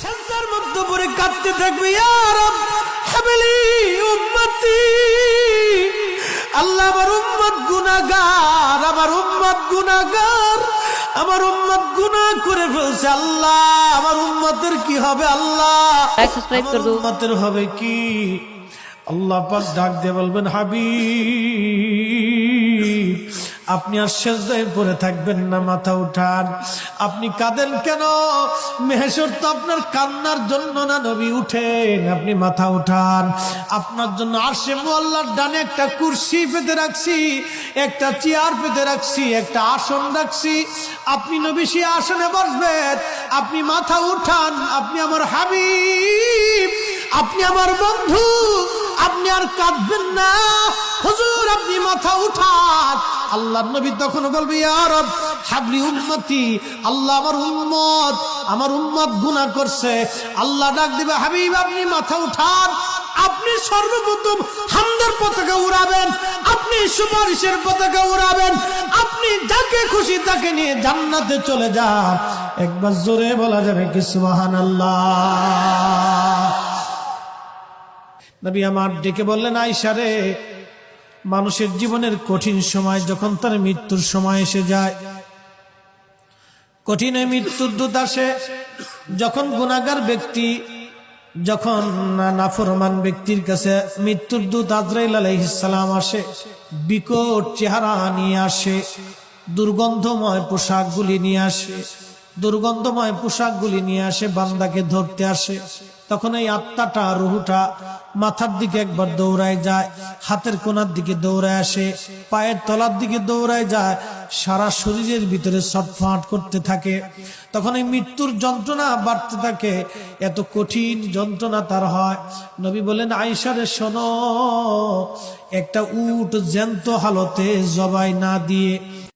Centre মধ্যে পড়ে কাঁদতে থাকবে উম্মতি। আল্লাহ আমার উম্মত গুনাহগার আমার উম্মত গুনাহগার আমার উম্মত গুনাহ করে ফেলছে আল্লাহ। আমার উম্মতের কি হবে আল্লাহ? উম্মতের হবে কি? আল্লাহ পাক ডাক দিয়ে বলবেন হাবিব। আপনি আর শেষদায় পরে থাকবেন না, মাথা উঠান। আপনি কাঁদেন কেন? মেহেশ্বর তো আপনার কান্নার জন্য না, নবী, উঠেন, আপনি মাথা উঠান। আপনার জন্য আরশে মোল্লার ডানে একটা কুর্সি পেতে রাখছি, একটা চেয়ার পেতে রাখছি, একটা আসন রাখছি। আপনি নবী, সে আসনে বসবেন। আপনি মাথা উঠান, আপনি আমার হাবিব, আপনি আমার বন্ধু, আপনি আর কাঁদবেন না। হুজুর, আপনি মাথা উঠান। আল্লাহ নবী তখন বলবে ইয়ার হাবলি উম্মতি, আল্লাহ আমার উম্মত আমার উম্মত গুনাহ করছে। আল্লাহ ডাক দিবে, হাবিব, আপনি মাথা উঠান, আপনি সর্বপ্রথম হামদের পতাকা উড়াবেন, আপনি সুপারিশের পতাকা উড়াবেন, আপনি যাকে খুশি তাকে নিয়ে জান্নাতে চলে যান। একবার জোরে বলা যাবে কি, সুবহানাল্লাহ। নবী আমার ডেকে বললেন আইসারে মানুষের জীবনের কঠিন সময় যখন তার মৃত্যুর সময় এসে যায়। কঠিনে মৃত্যুর দূত আসে, যখন গুণাগার ব্যক্তি, যখন নাফরমান ব্যক্তির কাছে মৃত্যুর দূত আজরাইল আলাইহিসালাম আসে, বিকট চেহারা নিয়ে আসে, দুর্গন্ধময় পোশাকগুলি নিয়ে আসে, দুর্গন্ধময় পোশাকগুলি নিয়ে আসে, বান্দাকে ধরতে আসে। তখন এই আত্মাটা, রুহুটা মাথার দিকে একবার দৌড়ায় যায়, হাতের কোনার দিকে দৌড়ায় আসে, পায়ের তলার দিকে দৌড়ায় যায়, সারা শরীরের ভিতরে ছটফাট করতে থাকে। তখন এই মৃত্যুর যন্ত্রণা বাড়তে থাকে, এত কঠিন যন্ত্রণা তার হয়। নবী বলেন আইসারে শোনো, একটা উট জ্যান্ত হালতে জবাই না দিয়ে